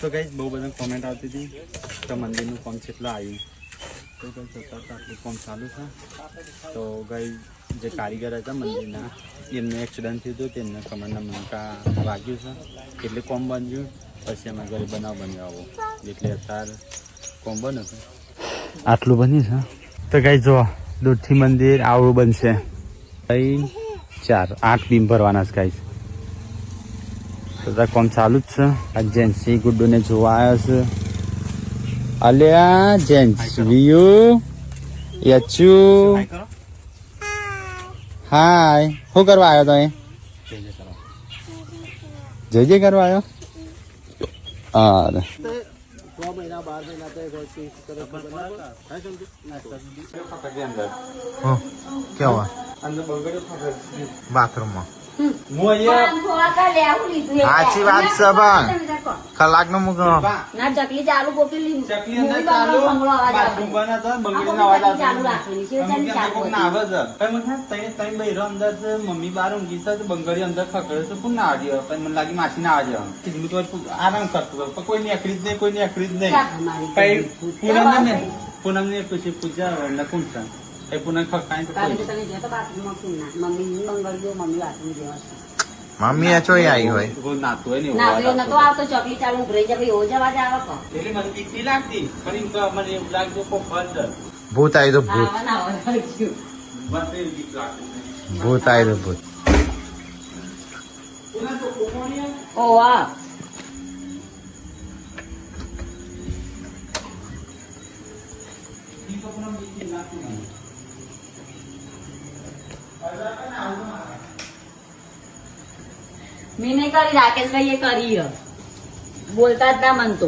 તો ગઈ બહુ બધા કોમેન્ટ આવતી હતી કે મંદિરનું કામ કેટલું આવ્યું તો ગઈ સતત આટલું કામ ચાલુ છે. તો ગઈ જે કારીગર હતા મંદિરના, એમને એક્સિડન્ટ થયું હતું, તેમને કમરના મણકા વાગ્યું છે. એટલે કોમ બન્યું. પછી અમે ઘરે બનાવ બન્યો આવો. એટલે અત્યારે કોમ બન્યું હતું આટલું બન્યું છે. તો ગઈ જો દૂરથી મંદિર આવડું બનશે. કઈ ચાર, આઠ બીમ ભરવાના છે ગાઈસ બધા કોમ ચાલુ જ છે. આ જેન્સી ગુડ્ડુને જોવા આવ્યો છે. અલ્યા જેન્સ વિયુ યચુ. હાય શું કરવા આવ્યો તો એ જય જય કરવા આવ્યો અરે. કેવા? બાથરૂમમાં. સાચી વાત છે પણ કલાકનું મૂકો ના ચકલી ચાલુ કોકી લીધું ચકલી અંદર ચાલુ. બાથરૂમ બંધ હતો બંગડીનો અવાજ ચાલુ રાખેલી છે મમ્મી ચાલુ કોક ના આવે છે. પણ મને તઈ તઈ બૈરો અંદર છે મમ્મી બહાર ઊંઘી છે તો બંગડી અંદર ખકડે છે કોણ ના આવ્યો પણ મને લાગી માસી ના આવે તો આરામ કરતો પણ કોઈ નીકળી જ નહીં કોઈ જ નહીં. પૂનમ ને પૂનમ ને પૂછી પૂજા એટલે કોણ છે? એ પૂનમ ખકાય તો કારણ કે કોઈ તમે જતો બાથરૂમમાં કોણ ના. મમ્મી આ ચોઈ આવી હોય. ને નતો આવતો ચકલી ચાલુ ઉભરાઈ જાય ભાઈ એવો જ આવે એટલે મને બીક લાગતી. પણ એમ મને એવું લાગ્યું કોક અંદર ભૂત આવી તો ભૂત. ભૂત આવી તો ભૂત? ઓ વાહ પૂનમ બીક લાગતી મને. મેં નહીં કરી રાકેશભાઈ એ કરી. બોલતા જ ના મન તો.